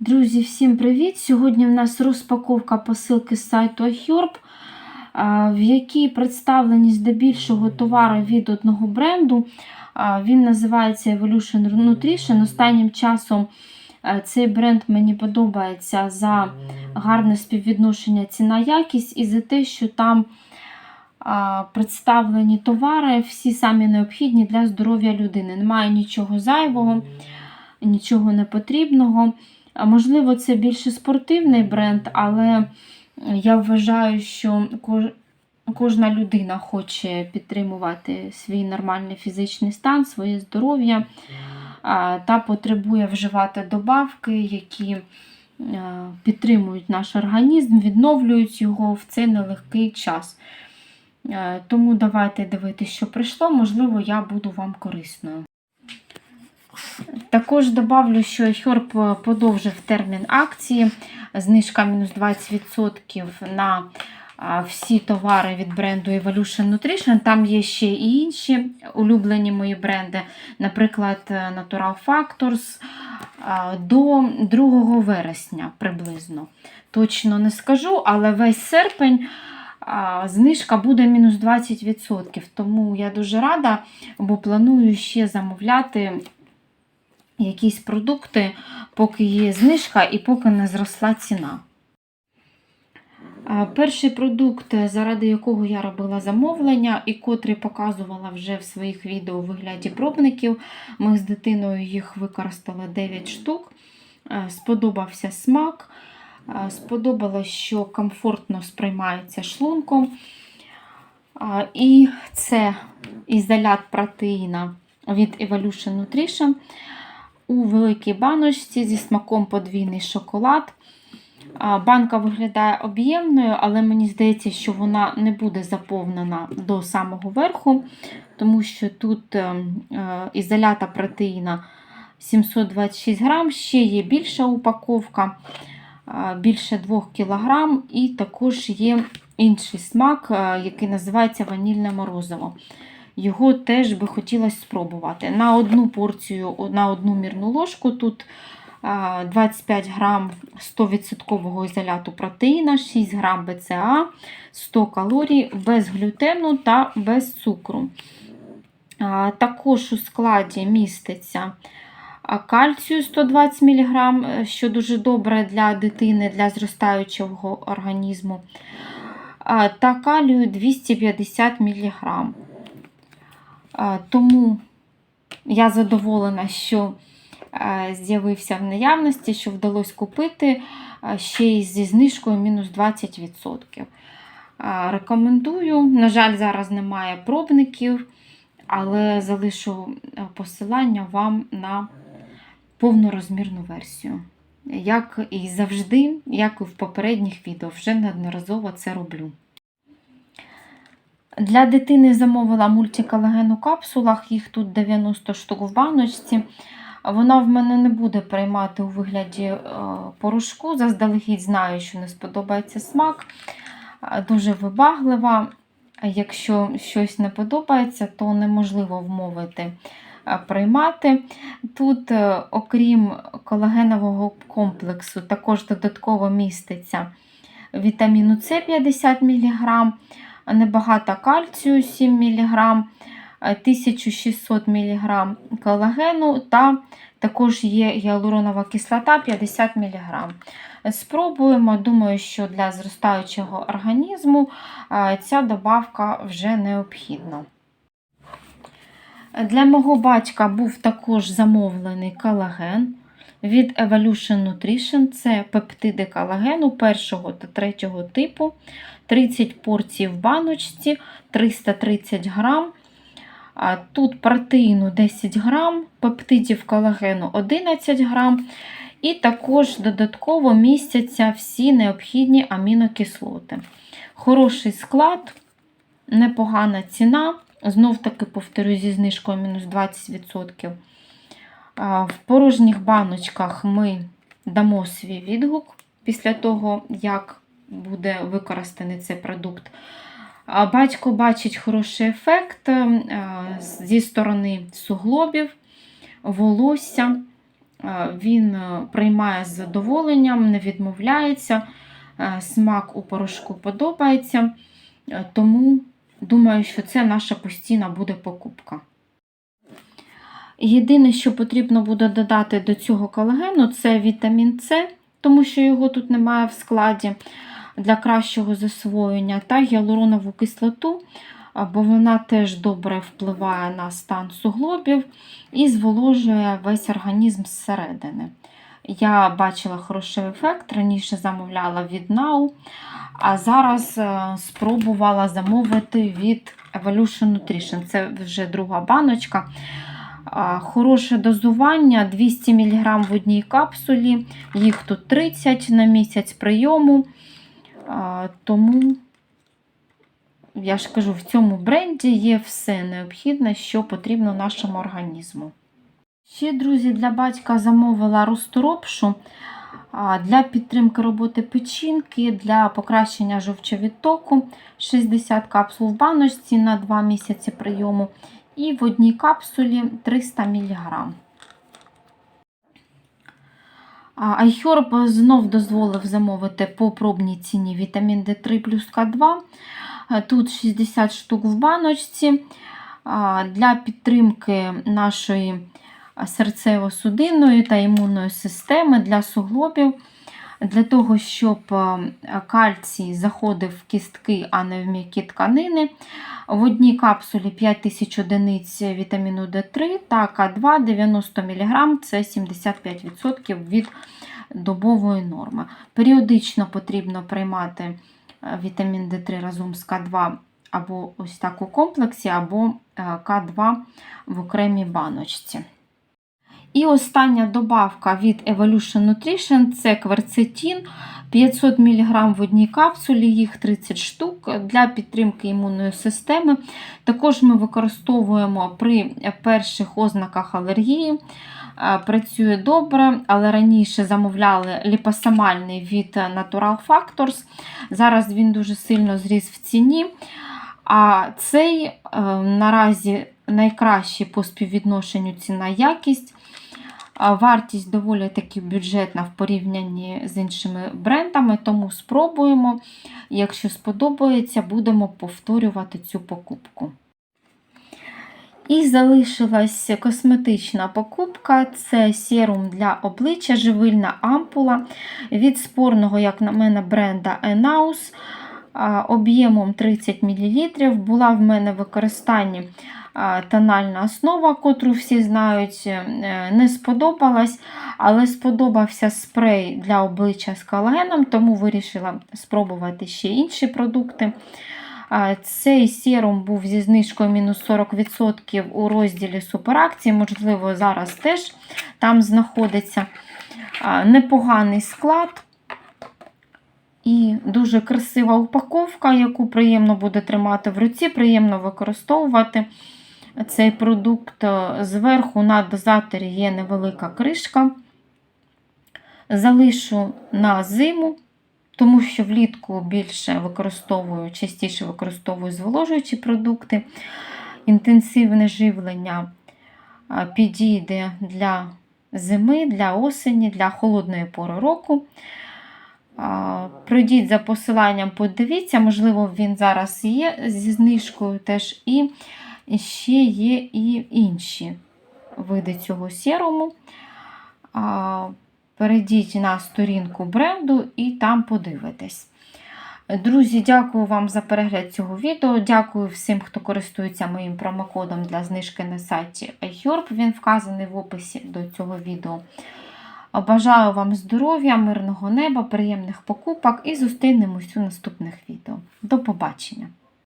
Друзі, всім привіт! Сьогодні в нас розпаковка посилки з сайту iHerb, в якій представлені здебільшого товари від одного бренду. Він називається Evolution Nutrition. Останнім часом е, цей бренд мені подобається за гарне співвідношення ціна-якість і за те, що там представлені товари, всі самі необхідні для здоров'я людини. Немає нічого зайвого, нічого непотрібного. Можливо, це більше спортивний бренд, але я вважаю, що кожна людина хоче підтримувати свій нормальний фізичний стан, своє здоров'я та потребує вживати добавки, які е, підтримують наш організм, відновлюють його в цей нелегкий час. Е, Тому давайте дивитися, що прийшло. Можливо, я буду вам корисною. Також добавлю, що Herb подовжив термін акції. Знижка мінус 20% на всі товари від бренду Evolution Nutrition. Там є ще і інші улюблені мої бренди, наприклад, Natural Factors до 2 вересня приблизно. Точно не скажу, але весь серпень. Знижка буде мінус 20%, тому я дуже рада, бо планую ще замовляти якісь продукти, поки є знижка і поки не зросла ціна. Перший продукт, заради якого я робила замовлення, і котрий показувала вже в своїх відео у вигляді пробників. Ми з дитиною їх використали 9 штук. Сподобався смак. Сподобалось, що комфортно сприймається шлунком. І це ізолят протеїна від Evolution Nutrition у великій баночці зі смаком подвійний шоколад. Банка виглядає об'ємною, але мені здається, що вона не буде заповнена до самого верху, тому що тут е, е, ізолята протеїна 726 грам, ще є більша упаковка, більше 2 кг, і також є інший смак, е, який називається ванільне морозиво. Його теж би хотілося спробувати. На одну порцію, на одну мірну ложку тут 25 грам 100% ізоляту протеїна, 6 грам БЦА, 100 калорій без глютену та без цукру. Також у складі міститься кальцію 120 мг, що дуже добре для дитини, для зростаючого організму, та калію 250 мг. Тому я задоволена, що з'явився в наявності, що вдалося купити ще й зі знижкою мінус 20%. Е, Рекомендую. На жаль, зараз немає пробників, але залишу посилання вам на повнорозмірну версію. Як і завжди, як і в попередніх відео, вже неодноразово це роблю. Для дитини замовила мультиколаген у капсулах, їх тут 90 штук в баночці. Вона в мене не буде приймати у вигляді е, порошку. Заздалегідь знаю, що не сподобається смак. Е, Дуже вибаглива. Якщо щось не подобається, то неможливо вмовити е, приймати. Тут, окрім колагенового комплексу, також додатково міститься вітаміну С 50 мг небагато кальцію 7 мг, 1600 мг колагену та також є гіалуронова кислота 50 мг. Спробуємо, думаю, що для зростаючого організму е, ця добавка вже необхідна. Для мого батька був також замовлений колаген від Evolution Nutrition. Це пептиди колагену першого та третього типу. 30 порцій в баночці, 330 грам. Тут протеїну 10 грам, пептидів колагену 11 грам. І також додатково містяться всі необхідні амінокислоти. Хороший склад, непогана ціна. Знов таки повторю зі знижкою мінус 20%. В порожніх баночках ми дамо свій відгук після того, як буде використаний цей продукт. Батько бачить хороший ефект е, зі сторони суглобів, волосся, Е, Він е, приймає з задоволенням, не відмовляється. Смак у порошку подобається. Тому думаю, що це наша постійна буде покупка. Єдине, що потрібно буде додати до цього колагену, це вітамін С, тому що його тут немає в складі для кращого засвоєння, та гіалуронову кислоту, бо вона теж добре впливає на стан суглобів і зволожує весь організм зсередини. Я бачила хороший ефект, раніше замовляла від Now, а зараз е, спробувала замовити від Evolution Nutrition. Це вже друга баночка. Хороше дозування 200 мг в одній капсулі, їх тут 30 на місяць прийому. Тому, я ж кажу, в цьому бренді є все необхідне, що потрібно нашому організму. Ще, друзі, для батька замовила розторопшу для підтримки роботи печінки, для покращення жовчовідтоку 60 капсул в баночці на 2 місяці прийому. І в одній капсулі 300 мг. iHerb знов дозволив замовити по пробній ціні вітамін D3 плюс К2. Е, Тут 60 штук в баночці. Для підтримки нашої серцево-судинної та імунної системи для суглобів, для того, щоб кальцій заходив в кістки, а не в м'які тканини. В одній капсулі 5000 одиниць вітаміну D3 та К2 90 мг це 75% від добової норми. Періодично потрібно приймати вітамін D3 разом з К2 або ось так у комплексі, або е, К2 в окремій баночці. І остання добавка від Evolution Nutrition це кверцетин 500 мг в одній капсулі, їх 30 штук для підтримки імунної системи. Також ми використовуємо при перших ознаках алергії. Е, Працює добре, але раніше замовляли ліпосомальний від Natural Factors. Зараз він дуже сильно зріс в ціні. А цей е, наразі найкращий по співвідношенню ціна-якість. Вартість доволі таки бюджетна в порівнянні з іншими брендами, тому спробуємо. Якщо сподобається, будемо повторювати цю покупку. І залишилась косметична покупка це серум для обличчя, живильна ампула від спорного, як на мене, бренда Enaus об'ємом 30 мл. Була в мене в використанні тональна основа, котру всі знають, е, не сподобалась, але сподобався спрей для обличчя з колагеном, тому вирішила спробувати ще інші продукти. Цей серум був зі знижкою мінус 40% у розділі суперакції, можливо, зараз теж там знаходиться непоганий склад. І дуже красива упаковка, яку приємно буде тримати в руці, приємно використовувати цей продукт. Зверху на дозаторі є невелика кришка. Залишу на зиму, тому що влітку більше використовую, частіше використовую зволожуючі продукти. Інтенсивне живлення підійде для зими, для осені, для холодної пори року. Пройдіть за посиланням, подивіться, можливо, він зараз є зі знижкою теж. І ще є і інші види цього серуму. Перейдіть на сторінку бренду і там подивитесь. Друзі, дякую вам за перегляд цього відео. Дякую всім, хто користується моїм промокодом для знижки на сайті iHerb. Він вказаний в описі до цього відео. Бажаю вам здоров'я, мирного неба, приємних покупок і зустрінемось у наступних відео. До побачення!